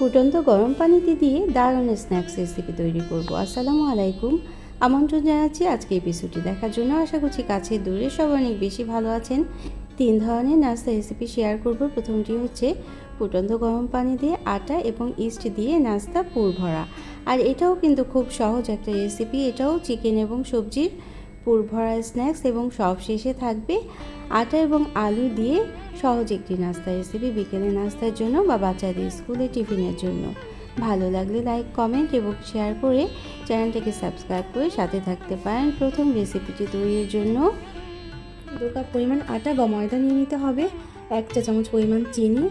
ফুটন্ত গরম পানিতে দিয়ে দারুণ স্ন্যাক্স রেসিপি তৈরি করব। আসসালামু আলাইকুম। আমন্ত্রণ জানাচ্ছি আজকে এপিসোডটি দেখার জন্য। আশা করছি কাছে দূরে সব অনেক বেশি ভালো আছেন। তিন ধরনের নাস্তা রেসিপি শেয়ার করব। প্রথমটি হচ্ছে ফুটন্ত গরম পানি দিয়ে আটা এবং ইস্ট দিয়ে নাস্তা পুর ভরা। আর এটাও কিন্তু খুব সহজ একটা রেসিপি এটাও চিকেন এবং সবজির পুর ভরা স্ন্যাক্স এবং সব শেষে থাকবে আটা এবং আলু দিয়ে সহজ একটি নাস্তা রেসিপি বিকেলে নাস্তার জন্য বা বাচ্চাদের স্কুলে টিফিনের জন্য। ভালো লাগলে লাইক কমেন্ট এবং শেয়ার করে চ্যানেলটাকে সাবস্ক্রাইব করে সাথে থাকতে পারেন প্রথম রেসিপিটি তৈরির জন্য। দু কাপ পরিমাণ আটা বা ময়দা নিয়ে নিতে হবে, এক চা চামচ পরিমাণ চিনি,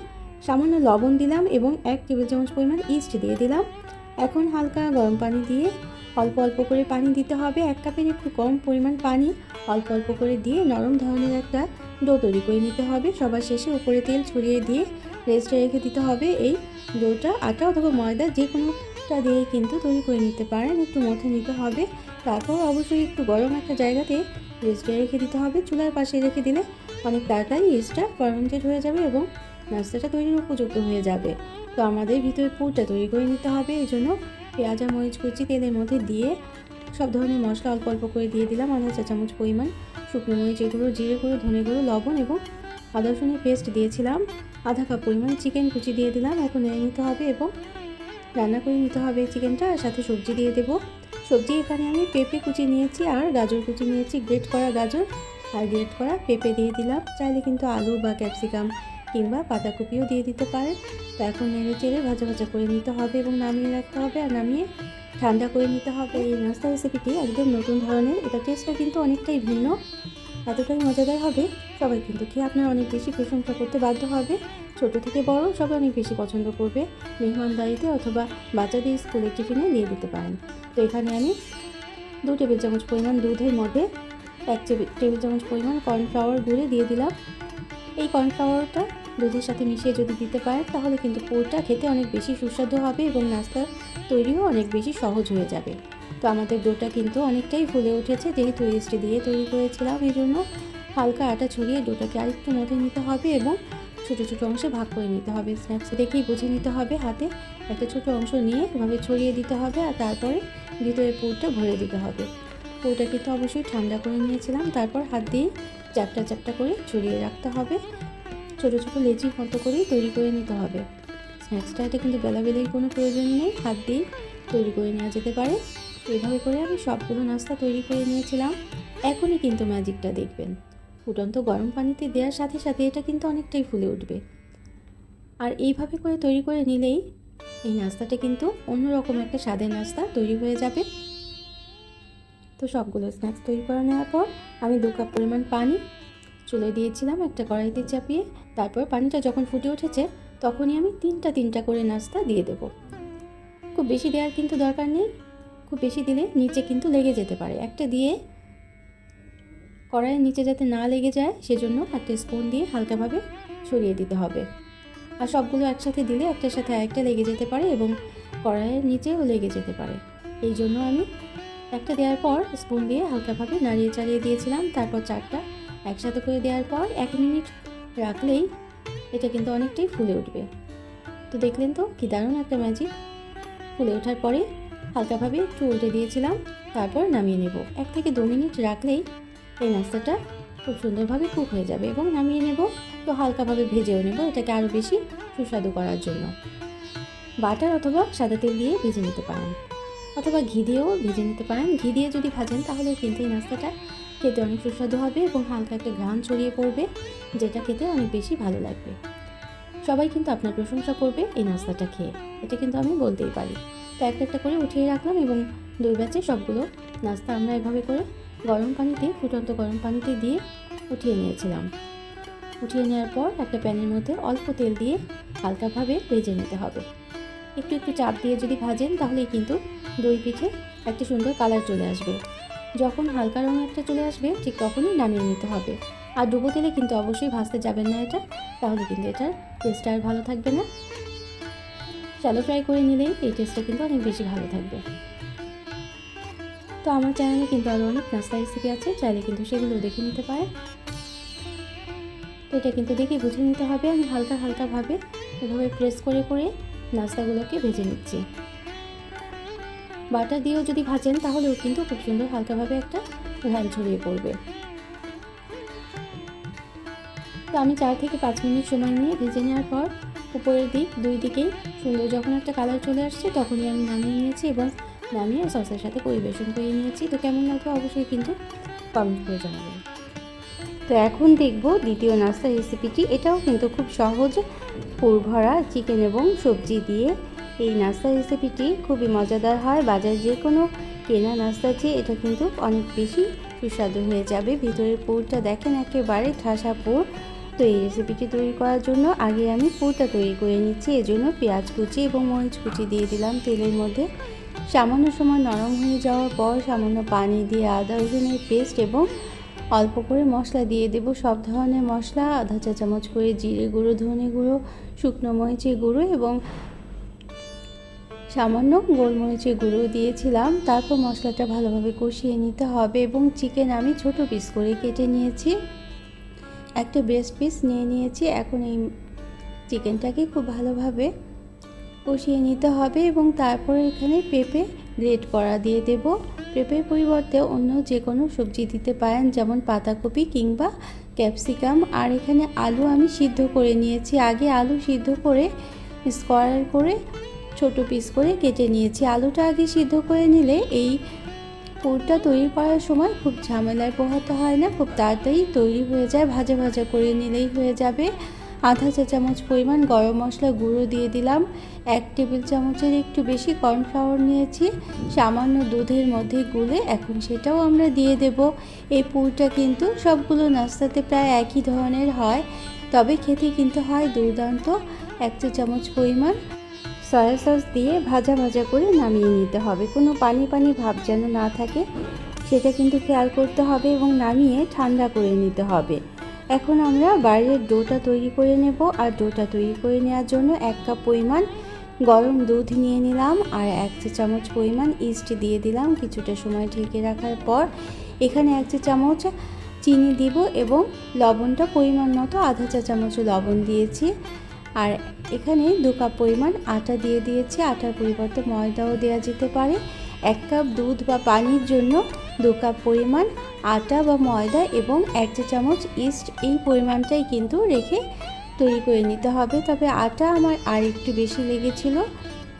সামান্য লবণ দিলাম এবং এক টেবিল চামচ পরিমাণ ইস্ট দিয়ে দিলাম। এখন হালকা গরম পানি দিয়ে অল্প অল্প করে পানি দিতে হবে। এক কাপের একটু কম পরিমাণ পানি অল্প অল্প করে দিয়ে নরম ধরনের একটা ডো তৈরি করে নিতে হবে। সবার শেষে উপরে তেল ছড়িয়ে দিয়ে রেস্টে রেখে দিতে হবে। এই ডোটা আটা অথবা ময়দা যে কোনোটা দিয়ে কিন্তু তৈরি করে নিতে পারেন। একটু মথে নিতে হবে। তারপর অবশ্যই একটু গরম একটা জায়গাতে রেস্টে রেখে দিতে হবে। চুলার পাশে রেখে দিলে অনেক তাড়াতাড়ি ইস্টটা ফার্মেন্টেড হয়ে যাবে এবং নাস্তাটা তৈরির উপযুক্ত হয়ে যাবে। তো আমাদের ভিতরে পুরটা তৈরি করে নিতে হবে, এই জন্য পেঁয়াজ আর মরিচ কুচি তেলের মধ্যে দিয়ে সব ধরনের মশলা অল্প অল্প করে দিয়ে দিলাম আধা চা চামচ পরিমাণ শুকনো মরিচ, এগুলো জিরে গুঁড়ো, ধনে গুঁড়ো, লবণ এবং আদা রসুনের পেস্ট দিয়েছিলাম। আধা কাপ পরিমাণ চিকেন কুচি দিয়ে দিলাম, এখন নিয়ে নিতে হবে এবং রান্না করে নিতে হবে চিকেনটা আর সাথে সবজি দিয়ে দেবো। সবজি এখানে আমি পেঁপে কুচি নিয়েছি আর গাজর কুচি নিয়েছি গ্রেট করা গাজর আর গ্রেট করা পেঁপে দিয়ে দিলাম। চাইলে কিন্তু আলু বা ক্যাপসিকাম কিংবা পাতাকপিও দিয়ে দিতে পারেন। তো এখন নেড়ে চেড়ে ভাজা ভাজা করে নিতে হবে এবং নামিয়ে রাখতে হবে আর নামিয়ে ঠান্ডা করে নিতে হবে। এই নাস্তা রেসিপিটি একদম নতুন ধরনের। এটা টেস্টটা কিন্তু অনেকটাই ভিন্ন। এতটাই মজাদার হবে। সবাই কিন্তু খেয়ে আপনার অনেক বেশি প্রশংসা করতে বাধ্য হবে। ছোট থেকে বড় সবাই অনেক বেশি পছন্দ করবে। মেহমানদারিতে অথবা বাচ্চাদের স্কুলের টিফিনে দিয়ে দিতে পারেন। তো এখানে আমি দু টেবিল চামচ পরিমাণ দুধের মধ্যে এক টেবিল চামচ পরিমাণ কর্নফ্লাওয়ার গুঁড়ে দিয়ে দিলাম। এই কর্নফ্লাওয়ারটা দুধের সাথে মিশিয়ে যদি দিতে পারেন তাহলে কিন্তু পোরটা খেতে অনেক বেশি সুস্বাদু হবে এবং নাস্তা তৈরিও অনেক বেশি সহজ হয়ে যাবে। তো আমাদের ডোটা কিন্তু অনেকটাই ফুলে উঠেছে, যেহেতু ইস্ট দিয়ে তৈরি করেছিলাম এই জন্য হালকা আটা ছড়িয়ে ডোটাকে আরেকটু মধ্যে নিতে হবে এবং ছোটো ছোটো অংশে ভাগ করে নিতে হবে। স্ন্যাক্স দেখেই বুঝে নিতে হবে হাতে। একটা ছোটো অংশ নিয়ে এভাবে ছড়িয়ে দিতে হবে আর তারপরে ভিতরে পুরটা ভরে দিতে হবে। পুরটা কিন্তু অবশ্যই ঠান্ডা করে নিয়েছিলাম, তারপর হাত দিয়ে চ্যাপটা চ্যাপটা করে ছড়িয়ে রাখতে হবে। ছোটো ছোটো লেচির মতো করেই তৈরি করে নিতে হবে। স্ন্যাক্সটা এটা কিন্তু বেলাবেলির কোনো প্রয়োজন নেই, হাত দিয়ে তৈরি করে নেওয়া যেতে পারে। এইভাবে করে আমি সবগুলো নাস্তা তৈরি করে নিয়েছিলাম। এখনই কিন্তু ম্যাজিকটা দেখবেন। ফুটন্ত গরম পানিতে দেওয়ার সাথে সাথে এটা কিন্তু অনেকটাই ফুলে উঠবে। আর এইভাবে করে তৈরি করে নিলেই এই নাস্তাটা কিন্তু অন্যরকম একটা স্বাদের নাস্তা তৈরি হয়ে যাবে। তো সবগুলো স্ন্যাক্স তৈরি করে নেওয়ার পর আমি দু কাপ পরিমাণ পানি চুলে দিয়েছিলাম, একটা কড়াইতে চাপিয়ে তারপর পানিটা যখন ফুটে উঠেছে, তখনই আমি তিনটা তিনটা করে নাস্তা দিয়ে দেবো। খুব বেশি দেওয়ার কিন্তু দরকার নেই। খুব বেশি দিলে নিচে কিন্তু লেগে যেতে পারে। একটা দিয়ে কড়াইয়ের নিচে যাতে না লেগে যায়, সেজন্য একটা স্পুন দিয়ে হালকাভাবে ছড়িয়ে দিতে হবে। আর সবগুলো একসাথে দিলে একটার সাথে আরেকটা লেগে যেতে পারে এবং কড়াইয়ের নিচেও লেগে যেতে পারে। এই জন্য আমি একটা দেওয়ার পর স্পুন দিয়ে হালকাভাবে নাড়িয়ে চাড়িয়ে দিয়েছিলাম। তারপর চারটা একসাথে করে দেওয়ার পর এক মিনিট রাখলেই এটা কিন্তু অনেকটাই ফুলে উঠবে। তো দেখলেন তো কি দারুণ একটা ম্যাজিক ফুলে ওঠার পরে হালকাভাবে একটু উল্টে দিয়েছিলাম, তারপর নামিয়ে নেব। এক থেকে দু মিনিট রাখলেই এই নাস্তাটা খুব সুন্দরভাবে কুক হয়ে যাবে এবং নামিয়ে নেব তো হালকাভাবে ভেজেও নেব এটাকে আরও বেশি সুস্বাদু করার জন্য। বাটার অথবা সাদা তেল দিয়ে ভেজে নিতে পারেন। অথবা ঘি দিয়েও ভেজে নিতে পারেন। ঘি দিয়ে যদি ভাজেন তাহলে কিন্তু এই নাস্তাটা খেতে অনেক সুস্বাদু হবে এবং হালকা একটা ঘ্রাণ ছড়িয়ে পড়বে, যেটা খেতে অনেক বেশি ভালো লাগবে। সবাই কিন্তু আপনার প্রশংসা করবে এই নাস্তাটা খেয়ে। এটা কিন্তু আমি বলতেই পারি। তো একটা একটা করে উঠিয়ে রাখলাম এবং দুই ব্যাচে সবগুলো নাস্তা আমরা এভাবে করে গরম পানিতে, ফুটন্ত গরম পানিতে দিয়ে উঠিয়ে নিয়েছিলাম। উঠিয়ে নেওয়ার পর একটা প্যানের মধ্যে অল্প তেল দিয়ে হালকাভাবে ভেজে নিতে হবে। একটু একটু চাপ দিয়ে যদি ভাজেন, তাহলেই কিন্তু দই পিঠে একটা সুন্দর কালার চলে আসবে। যখন হালকা রঙ একটা চলে আসবে, ঠিক তখনই নামিয়ে নিতে হবে। আর ডুবো তেলে কিন্তু অবশ্যই ভাজতে যাবেন না এটা, তাহলে কিন্তু এটার টেস্টটা আর ভালো থাকবে না। শ্যালো ফ্রাই করে নিলেই এই টেস্টটা কিন্তু অনেক বেশি ভালো থাকবে। তো আমার চ্যানেলে কিন্তু আরও অনেক নাস্তা রেসিপি আছে, চাইলে কিন্তু সেগুলো দেখে নিতে পারে তো এটা কিন্তু দেখে বুঝে নিতে হবে, আমি হালকা হালকাভাবে এভাবে প্রেস করে করে নাস্তাগুলোকে ভেজে নিচ্ছি। বাটার দিয়েও যদি ভাজেন, তাহলেও কিন্তু খুব সুন্দর হালকাভাবে একটা ঘ্রাণ ছড়িয়ে পড়বে। তো আমি চার থেকে পাঁচ মিনিট সময় নিয়ে ভেজে নেওয়ার পর, উপরের দিক, দুই দিকেই সুন্দর যখন একটা কালার চলে আসছে, তখনই আমি নামিয়ে নিয়েছি এবং নামিয়ে সসের সাথে পরিবেশন করে নিয়েছি। তো কেমন লাগবে অবশ্যই কিন্তু কমেন্ট করে জানাবেন। তো এখন দেখব দ্বিতীয় নাস্তা রেসিপিটি এটাও কিন্তু খুব সহজ। পুরভরা চিকেন এবং সবজি দিয়ে এই নাস্তা রেসিপিটি খুবই মজাদার হয়। বাজার যে কোনো কেনা নাস্তা চেয়ে এটা কিন্তু অনেক বেশি সুস্বাদু হয়ে যাবে। ভিতরের পুরটা দেখেন একেবারে ঠাসা পুর। তো এই রেসিপিটি তৈরি করার জন্য আগে আমি পুরটা তৈরি করে নিচ্ছি। এজন্য পেঁয়াজ কুচি এবং মরিচ কুচি দিয়ে দিলাম তেলের মধ্যে। সামান্য সময় নরম হয়ে যাওয়ার পর সামান্য পানি দিয়ে আদা, রসুনের পেস্ট এবং অল্প করে মশলা দিয়ে দেব। সব ধরনের মশলা, আধা চা চামচ করে জিরে গুঁড়ো, ধনে গুঁড়ো, শুকনো মরিচের গুঁড়ো এবং সামান্য গোলমরিচের গুঁড়ো দিয়েছিলাম। তারপর মশলাটা ভালোভাবে কষিয়ে নিতে হবে এবং চিকেন আমি ছোট পিস করে কেটে নিয়েছি। একটা ব্রেস্ট পিস নিয়ে নিয়েছি। এখন এই চিকেনটাকে খুব ভালোভাবে কষিয়ে নিতে হবে এবং তারপরে এখানে পেঁপে গ্রেট করা দিয়ে দেব। পেঁপের পরিবর্তে অন্য যে কোনো সবজি দিতে পারেন, যেমন পাতাকপি কিংবা ক্যাপসিকাম আর এখানে আলু আমি সিদ্ধ করে নিয়েছি। আগে আলু সিদ্ধ করে স্কোয়ার করে ছোট পিস করে কেটে নিয়েছি। আলুটা আগে সিদ্ধ করে নিলে এই পুরটা তৈরি করার সময় খুব ঝামেলায় পোহাতে হয় না, খুব তাড়াতাড়ি তৈরি হয়ে যায়, ভাজা ভাজা করে নিলেই হয়ে যাবে। আধা চা চামচ পরিমাণ গরম মশলা গুঁড়ো দিয়ে দিলাম, এক টেবিল চামচের একটু বেশি কর্নফ্লাওয়ার নিয়েছি, সামান্য দুধের মধ্যে গুলে এখন সেটাও আমরা দিয়ে দেব। এই পুরটা কিন্তু সবগুলো নাস্তাতে প্রায় একই ধরনের হয়, তবে খেতে কিন্তু হয় দুর্দান্ত। এক চা চামচ পরিমাণ সয়া সস দিয়ে ভাজা ভাজা করে নামিয়ে নিতে হবে। কোনো পানি পানি ভাব যেন না থাকে, সেটা কিন্তু খেয়াল করতে হবে এবং নামিয়ে ঠান্ডা করে নিতে হবে। এখন আমরা বাইরের ডোটা তৈরি করে নেব আর ডোটা তৈরি করে নেওয়ার জন্য এক কাপ পরিমাণ গরম দুধ নিয়ে নিলাম আর এক চা চামচ পরিমাণ ইস্ট দিয়ে দিলাম কিছুটা সময় ঢেকে রাখার পর এখানে এক চা চামচ চিনি দিব এবং লবণটা পরিমাণ মতো আধা চা চামচ লবণ দিয়েছি। আর এখানে দু কাপ পরিমাণ আটা দিয়ে দিয়েছি। আটার পরিবর্তে ময়দাও দেওয়া যেতে পারে। এক কাপ দুধ বা পানির জন্য দু কাপ পরিমাণ আটা বা ময়দা এবং এক চা চামচ ইস্ট এই পরিমাণটাই কিন্তু রেখে তৈরি করে নিতে হবে। তবে আটা আমার আর একটু বেশি লেগেছিল।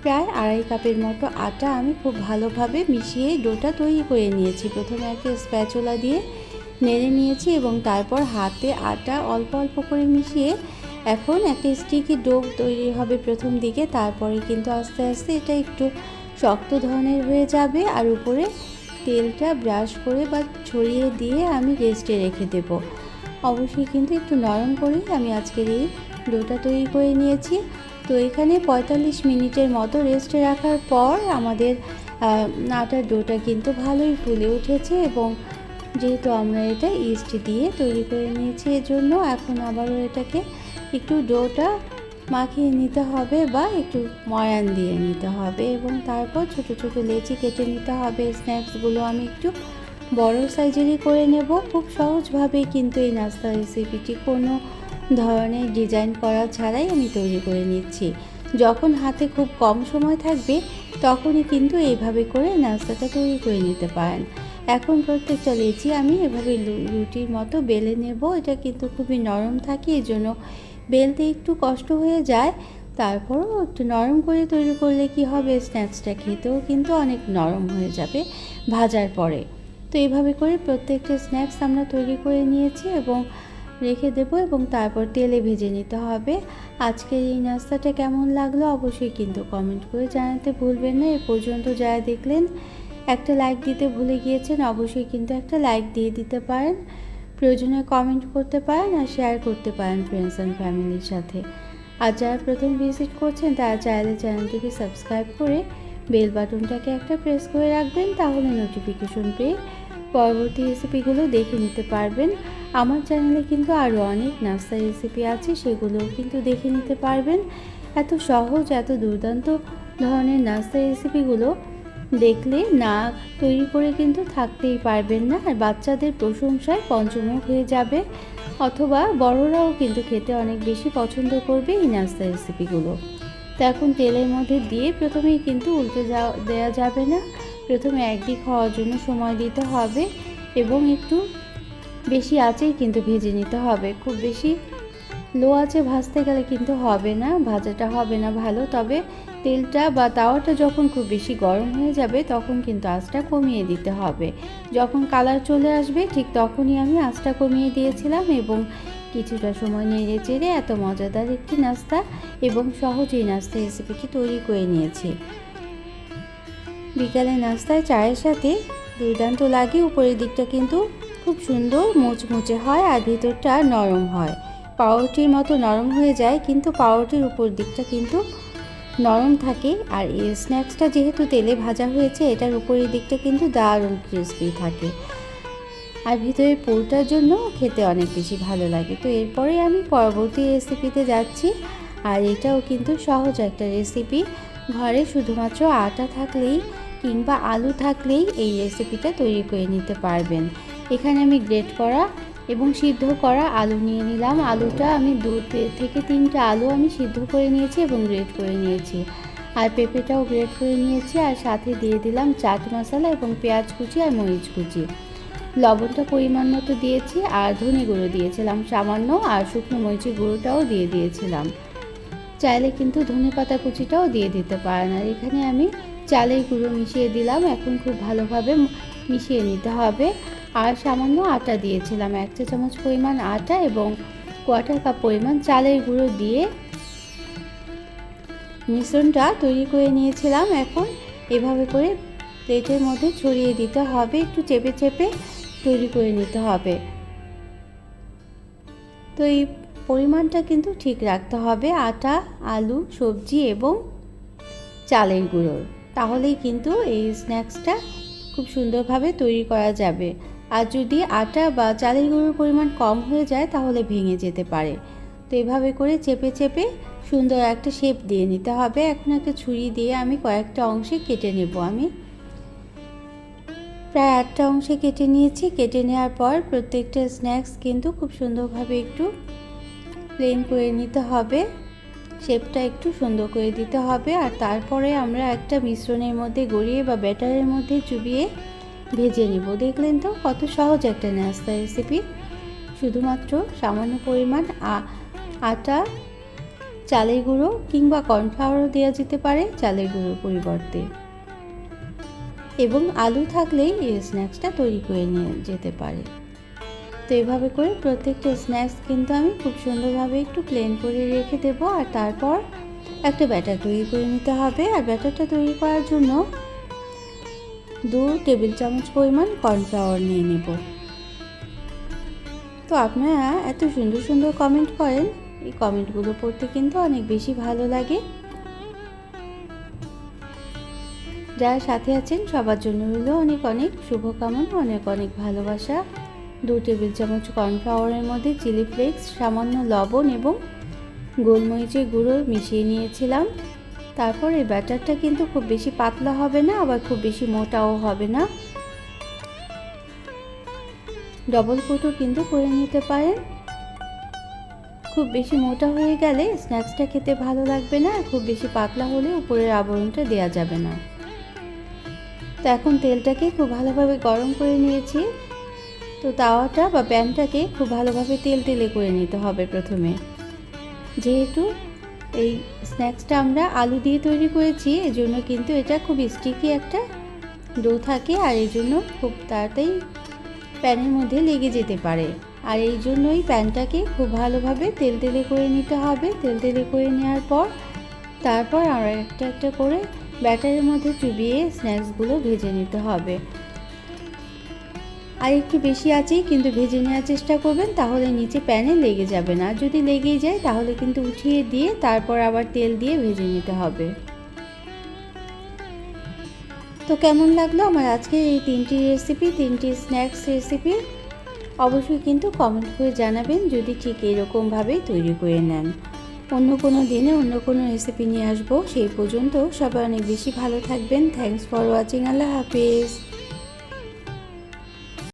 প্রায় আড়াই কাপের মতো আটা আমি খুব ভালোভাবে মিশিয়ে ডোটা তৈরি করে নিয়েছি। প্রথমে একটা স্প্যাচুলা দিয়ে নেড়ে নিয়েছি এবং তারপর হাতে আটা অল্প অল্প করে মিশিয়ে এখন একটা স্টিকি ডো তৈরি হবে প্রথম দিকে, তারপরে কিন্তু আস্তে আস্তে এটা একটু শক্ত ধরনের হয়ে যাবে আর উপরে তেলটা ব্রাশ করে বা ছড়িয়ে দিয়ে আমি রেস্টে রেখে দেব। অবশ্যই কিন্তু একটু নরম করেই আমি আজকের এই ডোটা তৈরি করে নিয়েছি। তো এখানে পঁয়তাল্লিশ মিনিটের মতো রেস্টে রাখার পর আমাদের আটার ডোটা কিন্তু ভালোই ফুলে উঠেছে এবং যেহেতু আমরা এটা ইস্ট দিয়ে তৈরি করে নিয়েছি এজন্য, এখন আবারও এটাকে একটু ডোটা মাখিয়ে নিতে হবে বা একটু ময়ান দিয়ে নিতে হবে এবং তারপর ছোট ছোট লেচি কেটে নিতে হবে। স্ন্যাক্সগুলো আমি একটু বড় সাইজেরই করে নেব। খুব সহজভাবেই কিন্তু এই নাস্তা রেসিপিটি কোনো ধরনের ডিজাইন করা ছাড়াই আমি তৈরি করে নিচ্ছি। যখন হাতে খুব কম সময় থাকবে, তখনই কিন্তু এইভাবে করে নাস্তাটা তৈরি করে নিতে পারেন। এখন প্রত্যেকটা লেচি আমি এভাবে রুটির মতো বেলে নেব। এটা কিন্তু খুবই নরম থাকে এই জন্য বেলতে একটু কষ্ট হয়ে যায়, তারপরও একটু নরম করে তৈরি করলে কি হবে? স্ন্যাক্সটা খেতেও কিন্তু অনেক নরম হয়ে যাবে ভাজার পরে। তো এইভাবে করে প্রত্যেকটা স্ন্যাক্স আমরা তৈরি করে নিয়েছি এবং রেখে দেবো এবং তারপর তেলে ভেজে নিতে হবে। আজকের এই নাস্তাটা কেমন লাগল অবশ্যই কিন্তু কমেন্ট করে জানাতে ভুলবেন না। এ পর্যন্ত যারা দেখলেন, একটা লাইক দিতে ভুলে গিয়েছেন, অবশ্যই কিন্তু একটা লাইক দিয়ে দিতে পারেন। প্রয়োজনে কমেন্ট করতে পারেন আর শেয়ার করতে পারেন ফ্রেন্ডস অ্যান্ড ফ্যামিলির সাথে। আর যারা প্রথম ভিজিট করছেন, তারা চাইলে চ্যানেলটিকে সাবস্ক্রাইব করে বেল বাটনটাকে একটা প্রেস করে রাখবেন, তাহলে নোটিফিকেশন পেয়ে পরবর্তী রেসিপিগুলো দেখে নিতে পারবেন। আমার চ্যানেলে কিন্তু আরও অনেক নাস্তা রেসিপি আছে, সেগুলোও কিন্তু দেখে নিতে পারবেন। এত সহজ, এত দুর্দান্ত ধরনের নাস্তা রেসিপিগুলো দেখলে না, তৈরি করে কিন্তু থাকতেই পারবেন না আর বাচ্চাদের প্রশংসায় পঞ্চমুখ হয়ে যাবে। অথবা বড়রাও কিন্তু খেতে অনেক বেশি পছন্দ করবে এই নাস্তা রেসিপিগুলো। তো এখন তেলের মধ্যে দিয়ে প্রথমেই কিন্তু উল্টে যাওয়া দেওয়া যাবে না। প্রথমে একদিক হওয়ার জন্য সময় দিতে হবে এবং একটু বেশি আঁচেই কিন্তু ভেজে নিতে হবে। খুব বেশি লো আছে ভাজতে গেলে কিন্তু হবে না, ভাজাটা হবে না ভালো। তবে তেলটা বা তাওয়াটা যখন খুব বেশি গরম হয়ে যাবে, তখন কিন্তু আঁচটা কমিয়ে দিতে হবে। যখন কালার চলে আসবে, ঠিক তখনই আমি আঁচটা কমিয়ে দিয়েছিলাম এবং কিছুটা সময় নেড়ে চেড়ে এত মজাদার একটি নাস্তা এবং সহজেই নাস্তা রেসিপিটি তৈরি করে নিয়েছি। বিকালে নাস্তায় চায়ের সাথে দুর্দান্ত লাগে, উপরের দিকটা কিন্তু খুব সুন্দর, মুচমুচে হয় আর ভিতরটা নরম হয়। পাউরুটির মতো নরম হয়ে যায়, কিন্তু পাউরুটির উপর দিকটা কিন্তু নরম থাকে। আর এই স্ন্যাক্সটা যেহেতু তেলে ভাজা হয়েছে, এটার উপরের দিকটা কিন্তু দারুণ ক্রিসপি থাকে। আর ভিতরে পুরটার জন্য খেতে অনেক বেশি ভালো লাগে। তো এরপরে আমি পরবর্তী রেসিপিতে যাচ্ছি। আর এটাও কিন্তু সহজ একটা রেসিপি ঘরে শুধুমাত্র আটা থাকলেই কিংবা আলু থাকলেই এই রেসিপিটা তৈরি করে নিতে পারবেন। এখানে আমি গ্রেট করা এবং সিদ্ধ করা আলু নিয়ে নিলাম। আলুটা আমি দু থেকে তিনটা আলু আমি সিদ্ধ করে নিয়েছি এবং গ্রেট করে নিয়েছি। আর পেঁপেটাও গ্রেট করে নিয়েছি। আর সাথে দিয়ে দিলাম চাট মশলা এবং পেঁয়াজ কুচি আর মরিচ কুচি। লবণটা পরিমাণ মতো দিয়েছি আর ধনে গুঁড়ো দিয়েছিলাম সামান্য আর শুকনো মরিচের গুঁড়োটাও দিয়ে দিয়েছিলাম। চাইলে কিন্তু ধনে পাতা কুচিটাও দিয়ে দিতে পারেন। আর এখানে আমি চালের গুঁড়ো মিশিয়ে দিলাম। এখন খুব ভালোভাবে মিশিয়ে নিতে হবে। আর সামান্য আটা দিয়েছিলাম। এক চা চামচ পরিমাণ আটা এবং কোয়াটার কাপ পরিমাণ চালের গুঁড়ো দিয়ে মিশ্রণটা তৈরি করে নিয়েছিলাম। এখন এভাবে করে প্লেটের মধ্যে ছড়িয়ে দিতে হবে। একটু চেপে চেপে তৈরি করে নিতে হবে। তো এই পরিমাণটা কিন্তু ঠিক রাখতে হবে। আটা, আলু, সবজি এবং চালের গুঁড়োর তাহলেই কিন্তু এই স্ন্যাক্সটা খুব সুন্দরভাবে তৈরি করা যাবে। আর যদি আটা বা চালের গুঁড়োর পরিমাণ কম হয়ে যায়, তাহলে ভেঙে যেতে পারে। তো এভাবে করে চেপে চেপে সুন্দর একটা শেপ দিয়ে নিতে হবে। এখন একটা ছুরি দিয়ে আমি কয়েকটা অংশে কেটে নেব আমি। প্রায় আটটা অংশে কেটে নিয়েছি। কেটে নেওয়ার পর প্রত্যেকটা স্ন্যাক্স কিন্তু খুব সুন্দরভাবে একটু প্লেন করে নিতে হবে। শেপটা একটু সুন্দর করে দিতে হবে। আর তারপরে আমরা একটা মিশ্রণের মধ্যে গড়িয়ে বা ব্যাটারের মধ্যে চুবিয়ে ভেজে নিব। দেখলেন তো কত সহজ একটা নাস্তা রেসিপি শুধুমাত্র সামান্য পরিমাণ আটা, চালের গুঁড়ো কিংবা কর্নফ্লাওয়ারও দেওয়া যেতে পারে চালের গুঁড়োর পরিবর্তে। এবং আলু থাকলেই এই স্ন্যাক্সটা তৈরি করে নিয়ে যেতে পারে। তো এভাবে করে প্রত্যেকটা স্ন্যাক্স কিন্তু আমি খুব সুন্দরভাবে একটু প্লেন করে রেখে দেবো আর তারপর একটা ব্যাটার তৈরি করে নিতে হবে। আর ব্যাটারটা তৈরি করার জন্য দু টেবিল চামচ পরিমাণ কর্নফ্লাওয়ার নিয়ে নেব। তো আপনারা এত সুন্দর সুন্দর কমেন্ট করেন, এই কমেন্টগুলো পড়তে কিন্তু অনেক বেশি ভালো লাগে। যারা সাথে আছেন, সবার জন্য হলো অনেক অনেক শুভকামনা, অনেক অনেক ভালোবাসা। দু টেবিল চামচ কর্নফ্লাওয়ারের মধ্যে চিলি ফ্লেক্স, সামান্য লবণ এবং গোলমরিচের গুঁড়ো মিশিয়ে নিয়েছিলাম। তারপর এই ব্যাটারটা কিন্তু খুব বেশি পাতলা হবে না, আবার খুব বেশি মোটাও হবে না। ডবল কোটও কিন্তু করে নিতে পারেন। খুব বেশি মোটা হয়ে গেলে স্ন্যাক্সটা খেতে ভালো লাগবে না, খুব বেশি পাতলা হলে উপরের আবরণটা দেওয়া যাবে না। তো এখন তেলটাকে খুব ভালোভাবে গরম করে নিয়েছি। তো তাওয়াটা বা প্যানটাকে খুব ভালোভাবে তেল তেলে করে নিতে হবে প্রথমে। যেহেতু এই স্ন্যাক্সটা আমরা আলু দিয়ে তৈরি করেছি, এজন্য কিন্তু এটা খুব স্টিকি একটা ডো থাকে আর এই জন্য খুব তাড়াতাড়ি প্যানের মধ্যে লেগে যেতে পারে। আর এই জন্যই প্যানটাকে খুব ভালোভাবে তেল তেলে করে নিতে হবে। তেল তেলে করে নেওয়ার পর তারপর আমরা একটা একটা করে ব্যাটারের মধ্যে চুবিয়ে স্ন্যাক্সগুলো ভেজে নিতে হবে। আর একটু বেশি আছেই, কিন্তু ভেজে নেওয়ার চেষ্টা করবেন, তাহলে নিচে প্যানে লেগে যাবে না। যদি লেগেই যায়, তাহলে কিন্তু উঠিয়ে দিয়ে তারপর আবার তেল দিয়ে ভেজে নিতে হবে। তো কেমন লাগল আমার আজকের এই তিনটি রেসিপি তিনটি স্ন্যাক্স রেসিপি অবশ্যই কিন্তু কমেন্ট করে জানাবেন, যদি ঠিক এরকমভাবেই তৈরি করে নেন। অন্য কোনো দিনে অন্য কোনো রেসিপি নিয়ে আসব, সেই পর্যন্ত সবাই অনেক বেশি ভালো থাকবেন। থ্যাংকস ফর ওয়াচিং আল্লাহ হাফিজ।